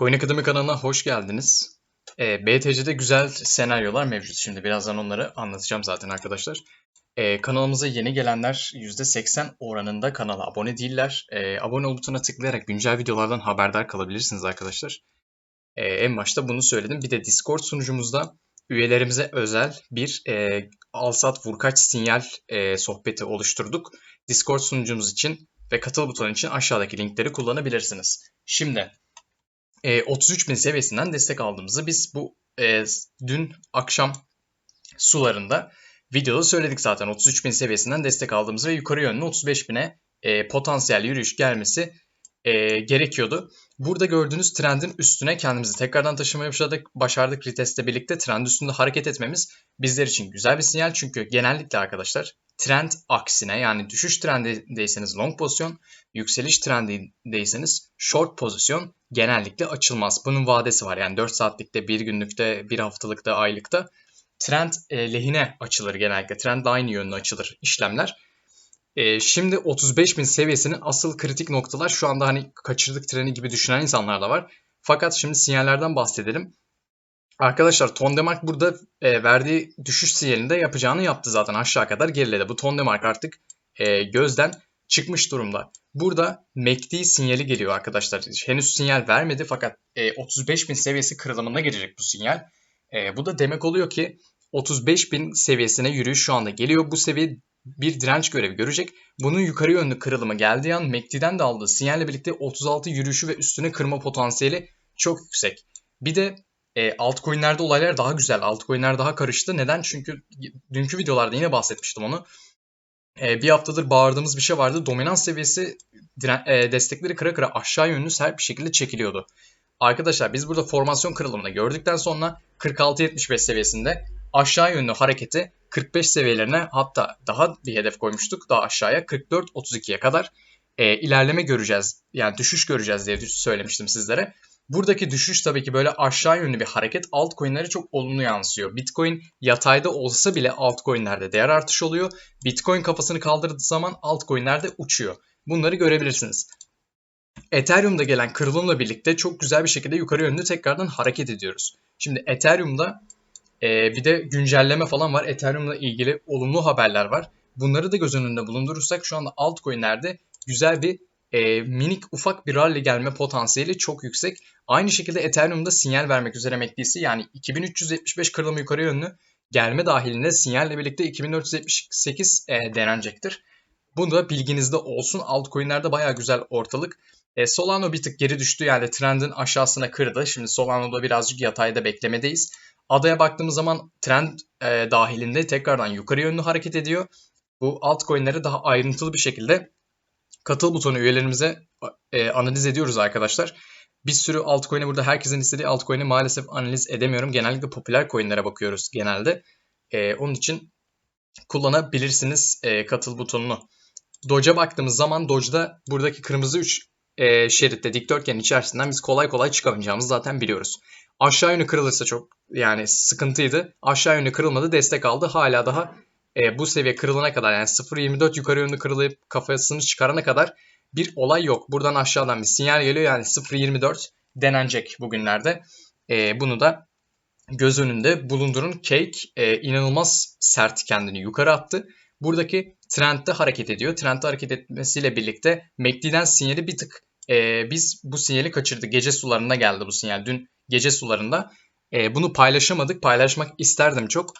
Coin Akademi kanalına hoş geldiniz. E, BTC'de güzel senaryolar mevcut. Şimdi birazdan onları anlatacağım zaten arkadaşlar. E, kanalımıza yeni gelenler %80 oranında kanala abone değiller. E, abone ol butonuna tıklayarak güncel videolardan haberdar kalabilirsiniz arkadaşlar. E, en başta bunu söyledim. Bir de Discord sunucumuzda üyelerimize özel bir e, Alsat Vurkaç sinyal e, sohbeti oluşturduk. Discord sunucumuz için ve katıl butonu için aşağıdaki linkleri kullanabilirsiniz. Şimdi e, 33 bin seviyesinden destek aldığımızı biz bu e, dün akşam sularında videoda söyledik zaten. 33 bin seviyesinden destek aldığımızı ve yukarı yönlü 35 bine e, potansiyel yürüyüş gelmesi e, gerekiyordu. Burada gördüğünüz trendin üstüne kendimizi tekrardan taşımaya başladık. Başardık retestle birlikte trend üstünde hareket etmemiz bizler için güzel bir sinyal. Çünkü genellikle arkadaşlar trend aksine yani düşüş trendindeyseniz long pozisyon, yükseliş trendindeyseniz short pozisyon genellikle açılmaz. Bunun vadesi var yani 4 saatlikte, 1 günlükte, 1 haftalıkta, aylıkta trend e, lehine açılır genellikle. Trend aynı yönlü açılır işlemler. E, şimdi 35.000 seviyesinin asıl kritik noktalar şu anda hani kaçırdık treni gibi düşünen insanlar da var. Fakat şimdi sinyallerden bahsedelim. Arkadaşlar Tondemark burada e, verdiği düşüş sinyalinde yapacağını yaptı zaten aşağı kadar geriledi. Bu Tondemark artık e, gözden çıkmış durumda. Burada MACD sinyali geliyor arkadaşlar. Henüz sinyal vermedi fakat e, 35.000 seviyesi kırılımına girecek bu sinyal. E, bu da demek oluyor ki 35.000 seviyesine yürüyüş şu anda geliyor. Bu seviye bir direnç görevi görecek. Bunun yukarı yönlü kırılımı geldiği an MACD'den de aldığı sinyalle birlikte 36 yürüyüşü ve üstüne kırma potansiyeli çok yüksek. Bir de e, altcoin'lerde olaylar daha güzel. Altcoin'ler daha karıştı. Neden? Çünkü dünkü videolarda yine bahsetmiştim onu. E, bir haftadır bağırdığımız bir şey vardı. Dominans seviyesi diren, e, destekleri kıra kıra aşağı yönlü sert bir şekilde çekiliyordu. Arkadaşlar biz burada formasyon kırılımını gördükten sonra 46-75 seviyesinde aşağı yönlü hareketi 45 seviyelerine hatta daha bir hedef koymuştuk daha aşağıya 44-32'ye kadar e, ilerleme göreceğiz. Yani düşüş göreceğiz diye söylemiştim sizlere. Buradaki düşüş tabii ki böyle aşağı yönlü bir hareket altcoin'lere çok olumlu yansıyor. Bitcoin yatayda olsa bile altcoin'lerde değer artışı oluyor. Bitcoin kafasını kaldırdığı zaman altcoin'lerde uçuyor. Bunları görebilirsiniz. Ethereum'da gelen kırılımla birlikte çok güzel bir şekilde yukarı yönlü tekrardan hareket ediyoruz. Şimdi Ethereum'da e, bir de güncelleme falan var. Ethereum'la ilgili olumlu haberler var. Bunları da göz önünde bulundurursak şu anda altcoin'lerde güzel bir e, minik ufak bir rally gelme potansiyeli çok yüksek. Aynı şekilde Ethereum'da sinyal vermek üzere MACD'si yani 2375 kırılımı yukarı yönlü gelme dahilinde sinyalle birlikte 2478 e, denenecektir. Bunu da bilginizde olsun. Altcoin'lerde baya güzel ortalık. E, Solano bir tık geri düştü yani trendin aşağısına kırdı. Şimdi Solano'da birazcık yatayda beklemedeyiz. Adaya baktığımız zaman trend e, dahilinde tekrardan yukarı yönlü hareket ediyor. Bu altcoin'leri daha ayrıntılı bir şekilde katıl butonu üyelerimize e, analiz ediyoruz arkadaşlar. Bir sürü altcoin'e burada herkesin istediği altcoin'i maalesef analiz edemiyorum. Genellikle popüler coin'lere bakıyoruz genelde. E, onun için kullanabilirsiniz e, katıl butonunu. Doge'a baktığımız zaman Doge'da buradaki kırmızı 3 e, şeritte dikdörtgenin içerisinden biz kolay kolay çıkamayacağımızı zaten biliyoruz. Aşağı yönü kırılırsa çok yani sıkıntıydı. Aşağı yönü kırılmadı destek aldı. Hala daha e, bu seviye kırılana kadar yani 0.24 yukarı yönlü kırılıp kafasını çıkarana kadar bir olay yok. Buradan aşağıdan bir sinyal geliyor yani 0.24 denenecek bugünlerde. E, bunu da göz önünde bulundurun. Cake e, inanılmaz sert kendini yukarı attı. Buradaki trendde hareket ediyor. Trendde hareket etmesiyle birlikte MACD'den sinyali bir tık e, biz bu sinyali kaçırdık. Gece sularında geldi bu sinyal. Dün gece sularında. E, bunu paylaşamadık. Paylaşmak isterdim çok.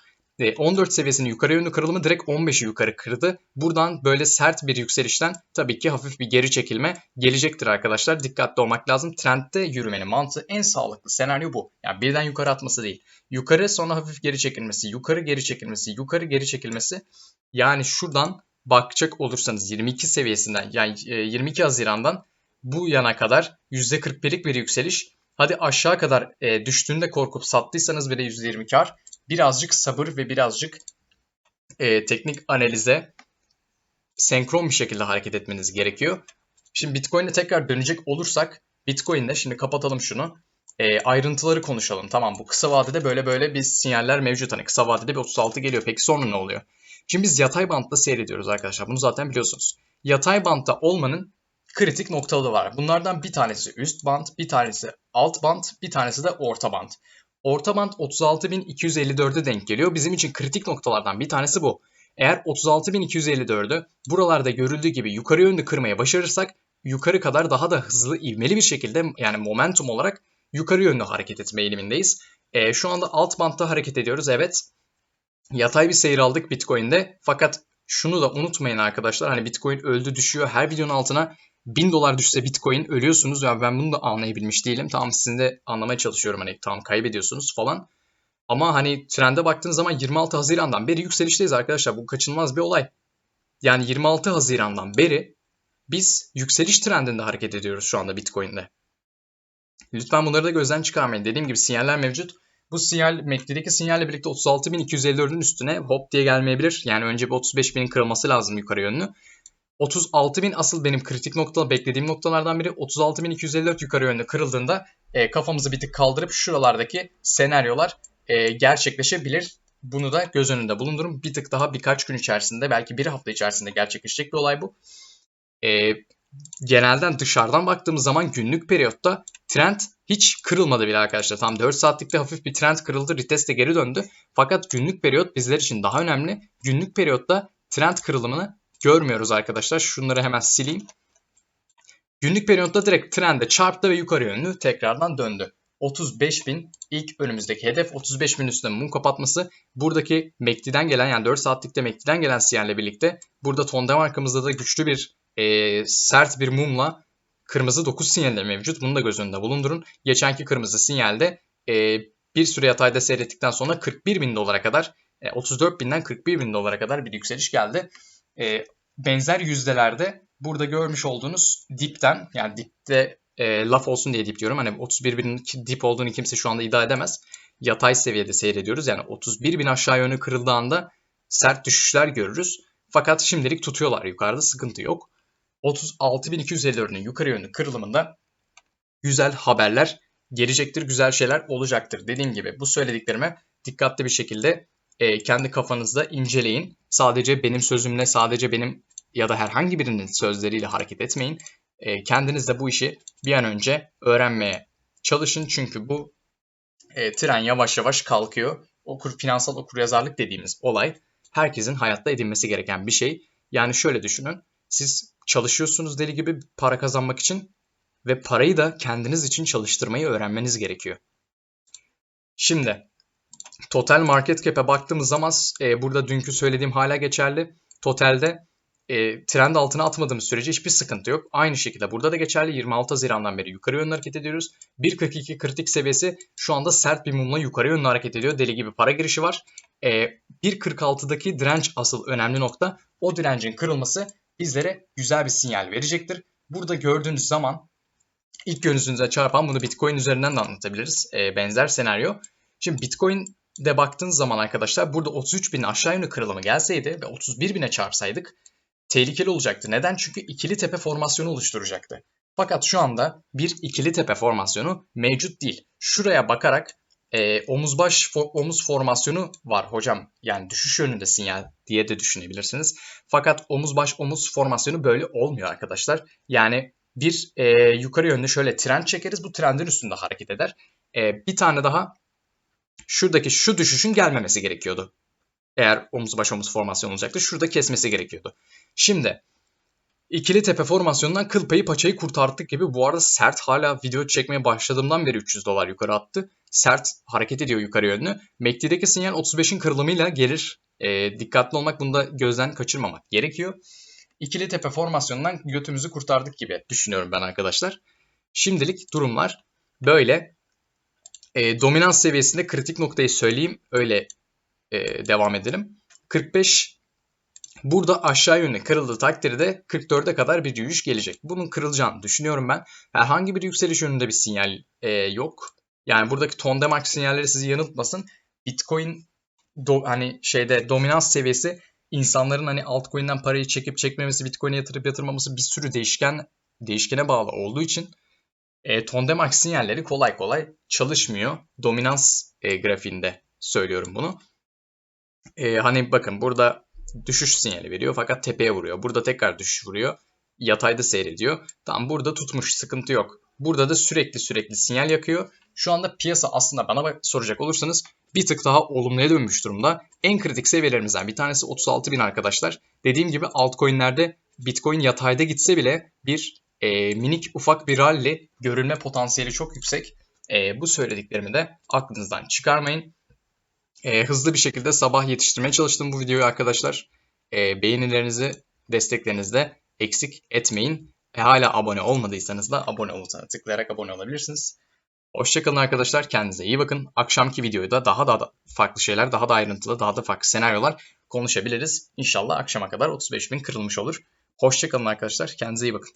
14 seviyesinin yukarı yönlü kırılımı direkt 15'i yukarı kırdı. Buradan böyle sert bir yükselişten tabii ki hafif bir geri çekilme gelecektir arkadaşlar. Dikkatli olmak lazım. Trendde yürümenin mantığı en sağlıklı senaryo bu. Yani birden yukarı atması değil. Yukarı sonra hafif geri çekilmesi, yukarı geri çekilmesi, yukarı geri çekilmesi. Yani şuradan bakacak olursanız 22 seviyesinden yani 22 Haziran'dan bu yana kadar %41'lik bir yükseliş. Hadi aşağı kadar e, düştüğünde korkup sattıysanız bile %20 kar birazcık sabır ve birazcık e, teknik analize senkron bir şekilde hareket etmeniz gerekiyor. Şimdi Bitcoin'e tekrar dönecek olursak Bitcoin'de şimdi kapatalım şunu. E, ayrıntıları konuşalım. Tamam bu kısa vadede böyle böyle bir sinyaller mevcut. Hani kısa vadede bir 36 geliyor. Peki sonra ne oluyor? Şimdi biz yatay bantta seyrediyoruz arkadaşlar. Bunu zaten biliyorsunuz. Yatay bantta olmanın kritik noktaları var. Bunlardan bir tanesi üst band, bir tanesi alt band, bir tanesi de orta band. Orta band 36.254'e denk geliyor. Bizim için kritik noktalardan bir tanesi bu. Eğer 36.254'ü buralarda görüldüğü gibi yukarı yönlü kırmaya başarırsak yukarı kadar daha da hızlı ivmeli bir şekilde yani momentum olarak yukarı yönlü hareket etme eğilimindeyiz. E, şu anda alt bantta hareket ediyoruz evet. Yatay bir seyir aldık Bitcoin'de fakat şunu da unutmayın arkadaşlar hani Bitcoin öldü düşüyor her videonun altına 1000 dolar düşse Bitcoin ölüyorsunuz ya ben bunu da anlayabilmiş değilim. Tamam sizin de anlamaya çalışıyorum hani tamam kaybediyorsunuz falan. Ama hani trende baktığınız zaman 26 Haziran'dan beri yükselişteyiz arkadaşlar. Bu kaçınılmaz bir olay. Yani 26 Haziran'dan beri biz yükseliş trendinde hareket ediyoruz şu anda Bitcoin'de. Lütfen bunları da gözden çıkarmayın. Dediğim gibi sinyaller mevcut. Bu sinyal MACD'deki sinyalle birlikte 36.254'ün üstüne hop diye gelmeyebilir. Yani önce bir 35.000'in kırılması lazım yukarı yönlü. 36.000 asıl benim kritik nokta, beklediğim noktalardan biri. 36.254 yukarı yönlü kırıldığında e, kafamızı bir tık kaldırıp şuralardaki senaryolar e, gerçekleşebilir. Bunu da göz önünde bulundurun. Bir tık daha birkaç gün içerisinde belki bir hafta içerisinde gerçekleşecek bir olay bu. E, genelden dışarıdan baktığımız zaman günlük periyotta trend hiç kırılmadı bile arkadaşlar. Tam 4 saatlikte hafif bir trend kırıldı. Retest de geri döndü. Fakat günlük periyot bizler için daha önemli. Günlük periyotta trend kırılımını görmüyoruz arkadaşlar. Şunları hemen sileyim. Günlük periyotta direkt trende çarptı ve yukarı yönlü tekrardan döndü. 35.000 ilk önümüzdeki hedef 35.000 üstünde mum kapatması. Buradaki MACD'den gelen yani 4 saatlikte MACD'den gelen sinyalle birlikte burada tonda markamızda da güçlü bir e, sert bir mumla kırmızı 9 sinyali mevcut. Bunu da göz önünde bulundurun. Geçenki kırmızı sinyalde e, bir süre yatayda seyrettikten sonra 41 bin dolara kadar e, 34 binden 41 bin dolara kadar bir yükseliş geldi. E, benzer yüzdelerde burada görmüş olduğunuz dipten yani dipte e, laf olsun diye dip diyorum. Hani 31 bin dip olduğunu kimse şu anda iddia edemez. Yatay seviyede seyrediyoruz. Yani 31 bin aşağı yönü kırıldığı sert düşüşler görürüz. Fakat şimdilik tutuyorlar yukarıda sıkıntı yok. 36.254'ün yukarı yönlü kırılımında güzel haberler gelecektir, güzel şeyler olacaktır. Dediğim gibi bu söylediklerime dikkatli bir şekilde e, kendi kafanızda inceleyin. Sadece benim sözümle, sadece benim ya da herhangi birinin sözleriyle hareket etmeyin. E, kendiniz de bu işi bir an önce öğrenmeye çalışın. Çünkü bu e, tren yavaş yavaş kalkıyor. Okur finansal okuryazarlık dediğimiz olay herkesin hayatta edinmesi gereken bir şey. Yani şöyle düşünün. Siz çalışıyorsunuz deli gibi para kazanmak için ve parayı da kendiniz için çalıştırmayı öğrenmeniz gerekiyor. Şimdi total market cap'e baktığımız zaman e, burada dünkü söylediğim hala geçerli. Totalde e, trend altına atmadığımız sürece hiçbir sıkıntı yok. Aynı şekilde burada da geçerli. 26 Haziran'dan beri yukarı yönlü hareket ediyoruz. 1.42 kritik seviyesi şu anda sert bir mumla yukarı yönlü hareket ediyor. Deli gibi para girişi var. E, 1.46'daki direnç asıl önemli nokta. O direncin kırılması bizlere güzel bir sinyal verecektir. Burada gördüğünüz zaman ilk gözünüze çarpan bunu Bitcoin üzerinden de anlatabiliriz. E, benzer senaryo. Şimdi Bitcoin'de baktığınız zaman arkadaşlar burada 33 bin aşağı yönlü kırılımı gelseydi ve 31 bine çarpsaydık tehlikeli olacaktı. Neden? Çünkü ikili tepe formasyonu oluşturacaktı. Fakat şu anda bir ikili tepe formasyonu mevcut değil. Şuraya bakarak e, omuz baş for, omuz formasyonu var hocam. Yani düşüş yönünde sinyal diye de düşünebilirsiniz. Fakat omuz baş omuz formasyonu böyle olmuyor arkadaşlar. Yani bir e, yukarı yönlü şöyle trend çekeriz. Bu trendin üstünde hareket eder. E, bir tane daha şuradaki şu düşüşün gelmemesi gerekiyordu. Eğer omuz baş omuz formasyon olacaktı. Şurada kesmesi gerekiyordu. Şimdi İkili tepe formasyonundan kıl payı paçayı kurtardık gibi. Bu arada sert hala video çekmeye başladığımdan beri 300 dolar yukarı attı. Sert hareket ediyor yukarı yönlü. MACD'deki sinyal 35'in kırılımıyla gelir. E, dikkatli olmak bunu da gözden kaçırmamak gerekiyor. İkili tepe formasyonundan götümüzü kurtardık gibi düşünüyorum ben arkadaşlar. Şimdilik durumlar böyle. E, dominans seviyesinde kritik noktayı söyleyeyim. Öyle e, devam edelim. 45 Burada aşağı yönlü kırıldığı takdirde 44'e kadar bir yürüyüş gelecek. Bunun kırılacağını düşünüyorum ben. Herhangi bir yükseliş yönünde bir sinyal e, yok. Yani buradaki ton demark sinyalleri sizi yanıltmasın. Bitcoin do, hani şeyde dominans seviyesi insanların hani altcoin'den parayı çekip çekmemesi, Bitcoin'e yatırıp yatırmaması bir sürü değişken değişkene bağlı olduğu için e, ton demark sinyalleri kolay kolay çalışmıyor. Dominans e, grafiğinde söylüyorum bunu. E, hani bakın burada düşüş sinyali veriyor fakat tepeye vuruyor. Burada tekrar düşüş vuruyor. yatayda seyrediyor. Tamam burada tutmuş sıkıntı yok. Burada da sürekli sürekli sinyal yakıyor. Şu anda piyasa aslında bana bak- soracak olursanız bir tık daha olumluya dönmüş durumda. En kritik seviyelerimizden bir tanesi 36 bin arkadaşlar. Dediğim gibi altcoin'lerde Bitcoin yatayda gitse bile bir e, minik ufak bir rally görülme potansiyeli çok yüksek. E, bu söylediklerimi de aklınızdan çıkarmayın. E, hızlı bir şekilde sabah yetiştirmeye çalıştım bu videoyu arkadaşlar. E, beğenilerinizi, desteklerinizi de eksik etmeyin. E, hala abone olmadıysanız da abone ol butonuna tıklayarak abone olabilirsiniz. Hoşçakalın arkadaşlar. Kendinize iyi bakın. Akşamki videoda daha da farklı şeyler, daha da ayrıntılı, daha da farklı senaryolar konuşabiliriz. İnşallah akşama kadar 35 bin kırılmış olur. Hoşçakalın arkadaşlar. Kendinize iyi bakın.